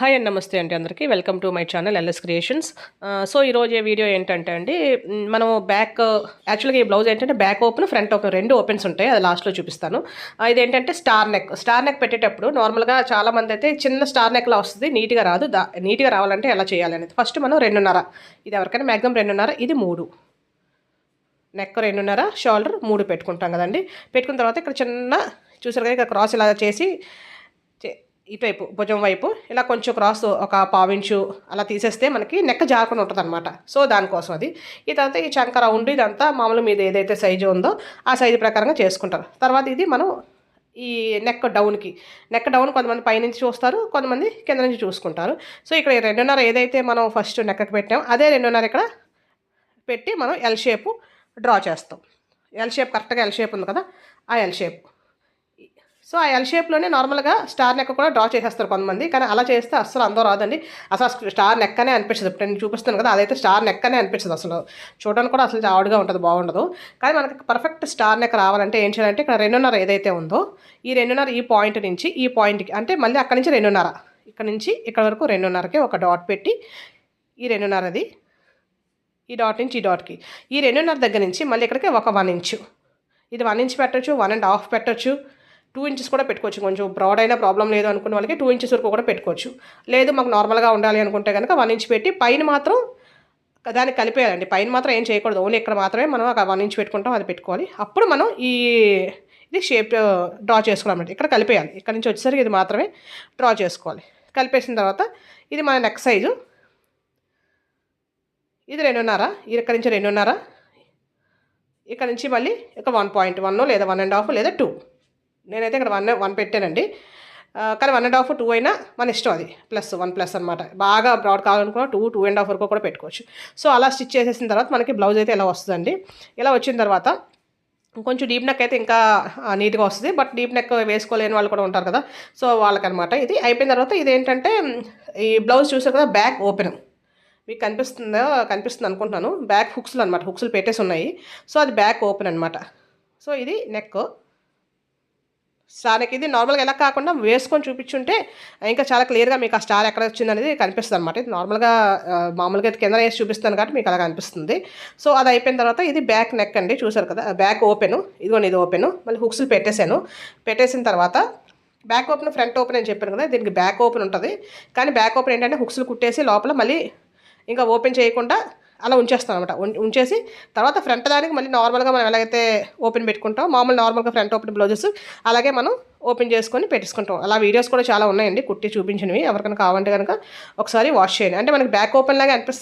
Hi and నమస్తే అండి అందరికీ. Welcome to my channel LS creations so ఈరోజు ఈ వీడియో ఏంటంటే అండి మనం బ్యాక్ యాక్చువల్గా ఈ బ్లౌజ్ ఏంటంటే బ్యాక్ ఓపెన్ ఫ్రంట్ ఓపెన్ రెండు ఓపెన్స్ ఉంటాయి. అది లాస్ట్లో చూపిస్తాను. Uh, ఇదేంటంటే స్టార్ నెక్ స్టార్ నెక్ పెట్టేటప్పుడు నార్మల్గా చాలామంది అయితే చిన్న స్టార్ నెక్లా వస్తుంది. నీట్గా రాదు. దా నీట్గా రావాలంటే ఎలా చేయాలి అనేది. ఫస్ట్ మనం రెండున్నర. ఇది ఎవరికైనా మ్యాక్సిమం రెండున్నర ఇది మూడు. నెక్ రెండున్నర షోల్డర్ మూడు పెట్టుకుంటాం కదండి. పెట్టుకున్న తర్వాత ఇక్కడ చిన్న చూసారు కదా ఇక్కడ క్రాస్ ఇలా చేసి చే- ఇటువైపు భుజం వైపు ఇలా కొంచెం క్రాస్ ఒక పావించు అలా తీసేస్తే మనకి నెక్క జారకుండా ఉంటుంది అనమాట సో దానికోసం అది. ఈ తర్వాత ఈ చంక రౌండ్ ఇదంతా మామూలు మీద ఏదైతే సైజు ఉందో ఆ సైజు ప్రకారంగా చేసుకుంటారు. తర్వాత ఇది మనం ఈ నెక్ డౌన్కి నెక్ డౌన్ కొంతమంది పైనుంచి చూస్తారు కొంతమంది కింద నుంచి చూసుకుంటారు. సో ఇక్కడ రెండున్నర ఏదైతే మనం ఫస్ట్ నెక్కకి పెట్టామో అదే రెండున్నర ఇక్కడ పెట్టి మనం ఎల్ షేపు డ్రా చేస్తాం. ఎల్ షేప్ కరెక్ట్గా ఎల్ షేప్ ఉంది కదా ఆ ఎల్ షేప్ సో ఆ ఎల్ షేప్లోనే నార్మల్గా స్టార్ నెక్ కూడా డ్రా చేసేస్తారు కొంతమంది. కానీ అలా చేస్తే అస్సలు అందరూ రాదండి. అసలు స్టార్ నెక్ అనే అనిపించదు ఇప్పుడు నేను చూపిస్తాను కదా అదైతే స్టార్ నెక్ అనే అనిపించదు అసలు. చూడడానికి కూడా అసలు ఆవుడుగా ఉంటుంది బాగుండదు. కానీ మనకి పర్ఫెక్ట్ స్టార్ నెక్ రావాలంటే ఏం చేయాలంటే ఇక్కడ రెండున్నర ఏదైతే ఉందో ఈ రెండున్నర ఈ పాయింట్ నుంచి ఈ పాయింట్కి అంటే మళ్ళీ అక్కడి నుంచి రెండున్నర. ఇక్కడ నుంచి ఇక్కడ వరకు రెండున్నరకి ఒక డాట్ పెట్టి ఈ రెండున్నరది ఈ డాట్ నుంచి ఈ డాట్కి ఈ రెండున్నర దగ్గర నుంచి మళ్ళీ ఇక్కడికి ఒక వన్ ఇంచు ఇది వన్ ఇంచ్ పెట్టొచ్చు వన్ అండ్ హాఫ్ పెట్టొచ్చు. టూ ఇంచెస్ కూడా పెట్టుకోవచ్చు. కొంచెం బ్రాడ్ అయినా ప్రాబ్లం లేదు అనుకున్న వాళ్ళకి టూ ఇంచెస్ వరకు కూడా పెట్టుకోవచ్చు. లేదు మాకు నార్మల్గా ఉండాలి అనుకుంటే కనుక వన్ ఇంచ్ పెట్టి పైన మాత్రం దాన్ని కలిపేయాలండి. పైన మాత్రం ఏం చేయకూడదు. ఓన్లీ ఇక్కడ మాత్రమే మనం వన్ ఇంచ్ పెట్టుకుంటాం అది పెట్టుకోవాలి. అప్పుడు మనం ఈ ఇది షేప్ డ్రా uh, చేసుకోవాలన్నమాట. ఇక్కడ కలిపేయాలి. ఇక్కడ నుంచి వచ్చేసరికి ఇది మాత్రమే డ్రా చేసుకోవాలి. కలిపేసిన తర్వాత ఇది మన నెక్ సైజు ఇది రెండున్నర. ఇక్కడ నుంచి రెండున్నర. ఇక్కడ నుంచి మళ్ళీ ఇక వన్ పాయింట్ వన్ లేదా వన్ అండ్ హాఫ్ లేదా టూ నేనైతే ఇక్కడ వన్ వన్ పెట్టానండి. కానీ వన్ అండ్ హాఫ్ టూ అయినా మన ఇష్టం అది. ప్లస్ వన్ ప్లస్ అనమాట బాగా బ్రాడ్ కావాలనుకున్న టూ టూ అండ్ హాఫ్ వరకు కూడా పెట్టుకోవచ్చు. సో అలా స్టిచ్ చేసేసిన తర్వాత మనకి బ్లౌజ్ అయితే ఇలా వస్తుందండి. ఇలా వచ్చిన తర్వాత కొంచెం డీప్ నెక్ అయితే ఇంకా నీట్గా వస్తుంది. బట్ డీప్ నెక్ వేసుకోలేని వాళ్ళు కూడా ఉంటారు కదా. సో వాళ్ళకనమాట ఇది. అయిపోయిన తర్వాత ఇది ఏంటంటే ఈ బ్లౌజ్ చూసారు కదా బ్యాక్ ఓపెన్ మీకు కనిపిస్తుందో? కనిపిస్తుంది అనుకుంటున్నాను. బ్యాక్ హుక్స్లు అనమాట హుక్స్లు పెట్టేసి ఉన్నాయి. సో అది బ్యాక్ ఓపెన్ అనమాట సో ఇది నెక్ స్టార్కి ఇది నార్మల్గా ఎలా కాకుండా వేసుకొని చూపించుంటే ఇంకా చాలా క్లియర్గా మీకు ఆ స్టార్ ఎక్కడ వచ్చింది అనేది కనిపిస్తుంది అనమాట ఇది నార్మల్గా మామూలుగా అయితే కింద వేసి చూపిస్తాను కాబట్టి మీకు అలా కనిపిస్తుంది సో అది అయిపోయిన తర్వాత ఇది బ్యాక్ నెక్ అండి చూసారు కదా? Back open. ఇదిగోండి ఇది ఓపెన్. మళ్ళీ హుక్స్లు పెట్టేశాను. పెట్టేసిన తర్వాత బ్యాక్ ఓపెన్ ఫ్రంట్ ఓపెన్ అని చెప్పాను కదా దీనికి బ్యాక్ ఓపెన్ ఉంటుంది. కానీ బ్యాక్ ఓపెన్ ఏంటంటే హుక్స్లు కుట్టేసి లోపల మళ్ళీ ఇంకా ఓపెన్ చేయకుండా అలా ఉంచేస్తాం అనమాట ఉంచేసి తర్వాత ఫ్రంట్ దానికి మళ్ళీ నార్మల్గా మనం ఎలాగైతే ఓపెన్ పెట్టుకుంటాం మామూలు నార్మల్గా ఫ్రంట్ ఓపెన్ బ్లౌజెస్ అలాగే మనం ఓపెన్ చేసుకొని పెట్టేసుకుంటాం. అలా వీడియోస్ కూడా చాలా ఉన్నాయండి. కుట్టి చూపించినవి ఎవరికైనా కావాలంటే కనుక ఒకసారి వాష్ చేయండి. అంటే మనకి బ్యాక్ ఓపెన్ లాగా అనిపిస్తుంది.